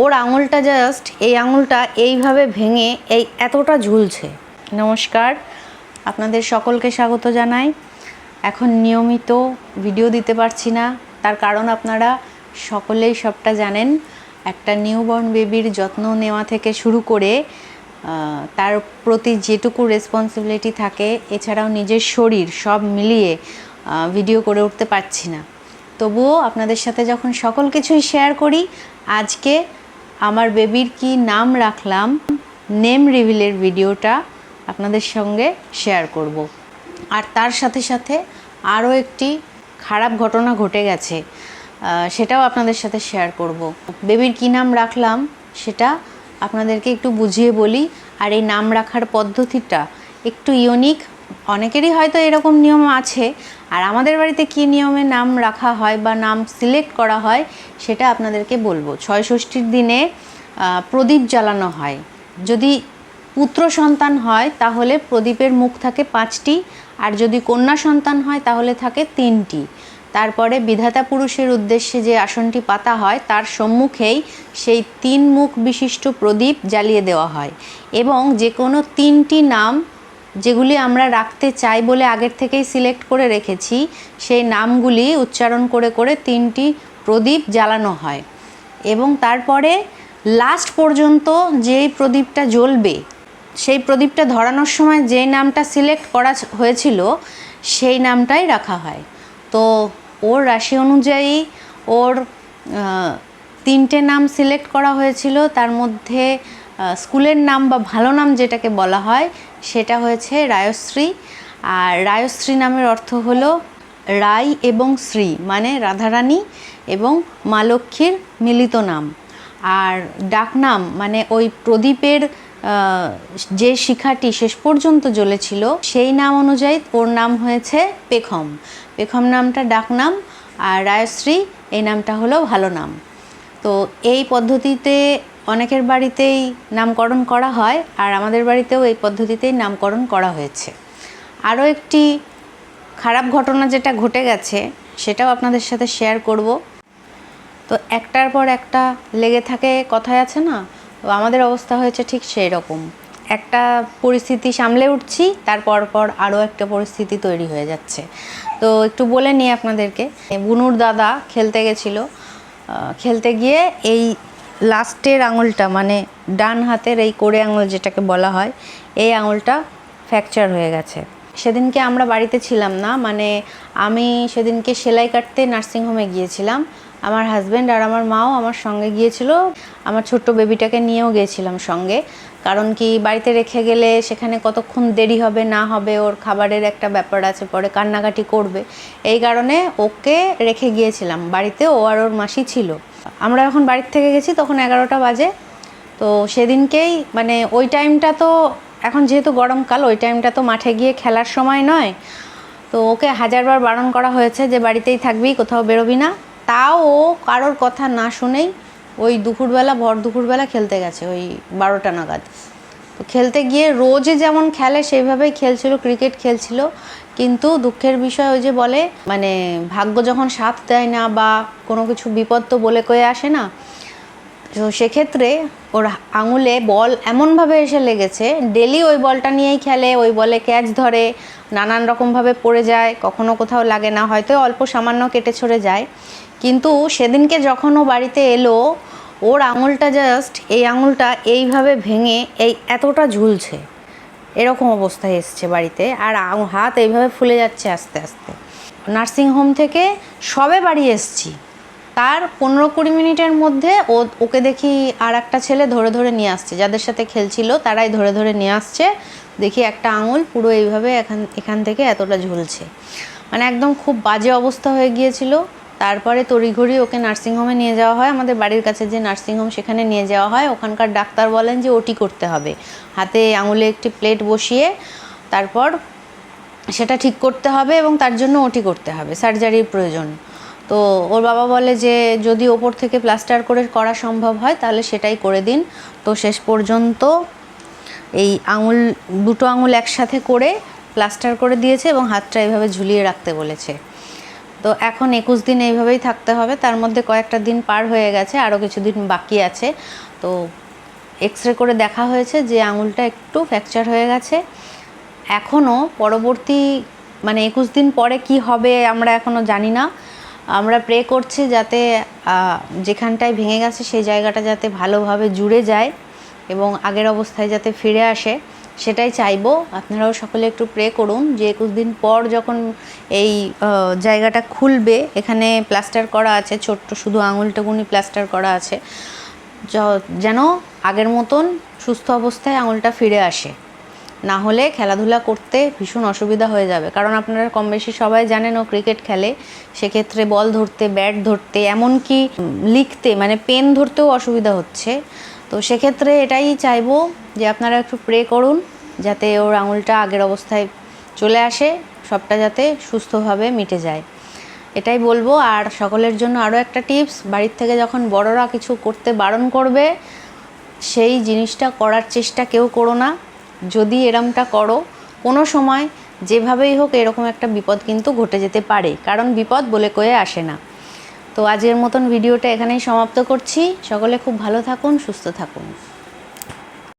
ওর আঙুলটা জাস্ট এই আঙুলটা এইভাবে ভেঙে এই এতটা ঝুলছে। নমস্কার, আপনাদের সকলকে স্বাগত জানাই। এখন নিয়মিত ভিডিও দিতে পারছি না, তার কারণ আপনারা সকলেই সবটা জানেন। একটা নিউবর্ন বেবির যত্ন নেওয়া থেকে শুরু করে তার প্রতি যেটুকু রেসপন্সিবিলিটি থাকে, এছাড়াও নিজের শরীর সব মিলিয়ে ভিডিও করে উঠতে পারছি না। তবুও আপনাদের সাথে যখন সকল কিছুই শেয়ার করি, আজকে আমার বেবির কি নাম রাখলাম নেম রিভিলের ভিডিওটা আপনাদের সঙ্গে শেয়ার করব। আর তার সাথে সাথে আরও একটি খারাপ ঘটনা ঘটে গেছে সেটাও আপনাদের সাথে শেয়ার করব। বেবির কি নাম রাখলাম, সেটা আপনাদেরকে একটু বুঝিয়ে বলি, আর এই নাম রাখার পদ্ধতিটা একটু ইউনিক অনেকেরই হয়তো এরকম নিয়ম আছে। আর আমাদের বাড়িতে কী নিয়মে নাম রাখা হয় বা নাম সিলেক্ট করা হয়, সেটা আপনাদেরকে বলব। ছয় ষষ্ঠীর দিনে প্রদীপ জ্বালানো হয়। যদি পুত্র সন্তান হয়, তাহলে প্রদীপের মুখ থাকে পাঁচটি। আর যদি কন্যা সন্তান হয়, তাহলে থাকে তিনটি। তারপরে বিধাতা পুরুষের উদ্দেশ্যে যে আসনটি পাতা হয়, তার সম্মুখেই সেই তিন মুখ বিশিষ্ট প্রদীপ জ্বালিয়ে দেওয়া হয়। এবং যে কোনো তিনটি নাম যেগুলি আমরা রাখতে চাই বলে আগের থেকেই সিলেক্ট করে রেখেছি, সেই নামগুলি উচ্চারণ করে করে তিনটি প্রদীপ জ্বালানো হয়। এবং তারপরে লাস্ট পর্যন্ত যেই প্রদীপটা জ্বলবে, সেই প্রদীপটা ধরানোর সময় যেই নামটা সিলেক্ট করা হয়েছিল, সেই নামটাই রাখা হয়। তো ওর রাশি অনুযায়ী ওর তিনটে নাম সিলেক্ট করা হয়েছিল, তার মধ্যে স্কুলের নাম বা ভালো নাম যেটাকে বলা হয়, সেটা হয়েছে রায়শ্রী। আর রায়শ্রী নামের অর্থ হলো রাই এবং শ্রী মানে রাধারানী এবং মা লক্ষ্মীর মিলিত নাম। আর ডাকনাম মানে ওই প্রদীপের যে শিখাটি শেষ পর্যন্ত জ্বলেছিল, সেই নাম অনুযায়ী ওর নাম হয়েছে পেখম। পেখম নামটা ডাকনাম, আর রায়শ্রী এই নামটা হলো ভালো নাম। তো এই পদ্ধতিতে অনেকের বাড়িতেই নামকরণ করা হয় আর আমাদের বাড়িতেও এই পদ্ধতিতেই নামকরণ করা হয়েছে। আরও একটি খারাপ ঘটনা যেটা ঘটে গেছে, সেটাও আপনাদের সাথে শেয়ার করব। তো একটার পর একটা লেগে থাকে কথায় আছে না? তো আমাদের অবস্থা হয়েছে ঠিক সেই রকম একটা পরিস্থিতি সামলে উঠছি তারপর পর আরও একটা পরিস্থিতি তৈরি হয়ে যাচ্ছে। তো একটু বলে নিই আপনাদেরকে, বুনুর দাদা খেলতে গেছিল। খেলতে গিয়ে এই লাস্টের আঙুলটা মানে ডান হাতের এই কোড়ে আঙুল যেটাকে বলা হয়, এই আঙুলটা ফ্র্যাকচার হয়ে গেছে। সেদিনকে আমরা বাড়িতে ছিলাম না মানে আমি সেদিনকে সেলাই কাটতে নার্সিংহোমে গিয়েছিলাম। আমার হাজব্যান্ড আর আমার মাও আমার সঙ্গে গিয়েছিল। আমার ছোট্ট বেবিটাকে নিয়েও গিয়েছিলাম সঙ্গে। কারণ কি, বাড়িতে রেখে গেলে সেখানে কতক্ষণ দেরি হবে, না হবে, ওর খাবারের একটা ব্যাপার আছে, পরে কান্নাকাটি করবে। এই কারণে ওকে রেখে গিয়েছিলাম। বাড়িতে ও আর ওর মাসি ছিল। আমরা যখন বাড়ির থেকে গেছি, তখন এগারোটা বাজে। তো সেদিনকেই মানে ওই টাইমটা তো, এখন যেহেতু গরমকাল, ওই টাইমটা তো মাঠে গিয়ে খেলার সময় নয়। তো ওকে হাজারবার বারণ করা হয়েছে যে, বাড়িতেই থাকবি, কোথাও বেরোবি না। তাও ও কারোর কথা না শুনেই ওই দুপুরবেলা, ভর দুপুরবেলা খেলতে গেছে, ওই বারোটা নাগাদ। তো খেলতে গিয়ে রোজে যেমন খেলে, সেইভাবেই খেলছিল, ক্রিকেট খেলছিল। কিন্তু দুঃখের বিষয় ওই যে বলে মানে ভাগ্য যখন সাথ দেয় না বা কোনো কিছু বিপদ তো বলে কয়ে আসে না, তো সেক্ষেত্রে ওর আঙুলে বল এমনভাবে এসে লেগেছে, ডেলি ওই বলটা নিয়েই খেলে, ওই বলে ক্যাচ ধরে, নানান রকমভাবে পড়ে যায়, কখনো কোথাও লাগে না, হয়তো অল্প সামান্য কেটে ছড়ে যায়। কিন্তু সেদিনকে যখন ও বাড়িতে এলো, ওর আঙুলটা জাস্ট এই আঙুলটা এইভাবে ভেঙে এই এতটা ঝুলছে। এরকম অবস্থায় এসছে বাড়িতে। আর হাত এইভাবে ফুলে যাচ্ছে আস্তে আস্তে। নার্সিংহোম থেকে সবে বাড়ি এসছি। তার পনেরো কুড়ি মিনিটের মধ্যে ও, ওকে দেখি আর একটা ছেলে ধরে ধরে নিয়ে আসছে। যাদের সাথে খেলছিল তারাই ধরে ধরে নিয়ে আসছে। দেখি একটা আঙুল পুরো এইভাবে এখান এখান থেকে এতটা ঝুলছে। মানে একদম খুব বাজে অবস্থা হয়ে গিয়েছিল। তারপরে তড়িঘড়ি ওকে নার্সিংহোমে নিয়ে যাওয়া হয়। আমাদের বাড়ির কাছে যে নার্সিংহোম সেখানে নিয়ে যাওয়া হয়। ওখানকার ডাক্তার বলেন যে ওটি করতে হবে। হাতে আঙুলে একটি প্লেট বসিয়ে তারপর সেটা ঠিক করতে হবে এবং তার জন্য ওটি করতে হবে সার্জারির প্রয়োজন। তো ওর বাবা বলে যে যদি ওপর থেকে প্লাস্টার করে করা সম্ভব হয়, তাহলে সেটাই করে দিন। তো শেষ পর্যন্ত এই আঙুল, দুটো আঙুল একসাথে করে প্লাস্টার করে দিয়েছে এবং হাতটা এভাবে ঝুলিয়ে রাখতে বলেছে। তো এখন একুশ দিন এইভাবেই থাকতে হবে। তার মধ্যে কয়েকটা দিন পার হয়ে গেছে, আরও কিছু দিন বাকি আছে। তো এক্স রে করে দেখা হয়েছে যে আঙুলটা একটু ফ্র্যাকচার হয়ে গেছে। এখনও পরবর্তী মানে একুশ দিন পরে কি হবে আমরা এখনও জানি না। আমরা প্রে করছি যাতে যেখানটায় ভেঙে গেছে সেই জায়গাটা যাতে ভালোভাবে জুড়ে যায় এবং আগের অবস্থায় যাতে ফিরে আসে। সেটাই চাইব। আপনারাও সকলে একটু প্রে করুন যে একুশ দিন পর যখন এই জায়গাটা খুলবে, এখানে প্লাস্টার করা আছে, ছোট্ট শুধু আঙুলটুকুনি প্লাস্টার করা আছে যেন আগের মতন সুস্থ অবস্থায় আঙুলটা ফিরে আসে। না হলে খেলাধুলা করতে ভীষণ অসুবিধা হয়ে যাবে। কারণ আপনারা কম বেশি সবাই জানেন ও ক্রিকেট খেলে, সেক্ষেত্রে বল ধরতে ব্যাট ধরতে, এমনকি লিখতে মানে পেন ধরতেও অসুবিধা হচ্ছে। তো সেক্ষেত্রে এটাই চাইব যে আপনারা একটু প্রে করুন যাতে ওর আঙুলটা আগের অবস্থায় চলে আসে, সবটা যাতে সুস্থভাবে মিটে যায়। এটাই বলব। আর সকলের জন্য আরও একটা টিপস বাড়ির থেকে যখন বড়রা কিছু করতে বারণ করবে, সেই জিনিসটা করার চেষ্টা কেউ করো না। যদি এরমটা করো, কোনো সময় যেভাবেই হোক এরকম একটা বিপদ কিন্তু ঘটে যেতে পারে। কারণ বিপদ বলে কয়ে আসে না। তো আজকের মতন ভিডিওটা এখানেই সমাপ্ত করছি। সকলে খুব ভালো থাকুন সুস্থ থাকুন।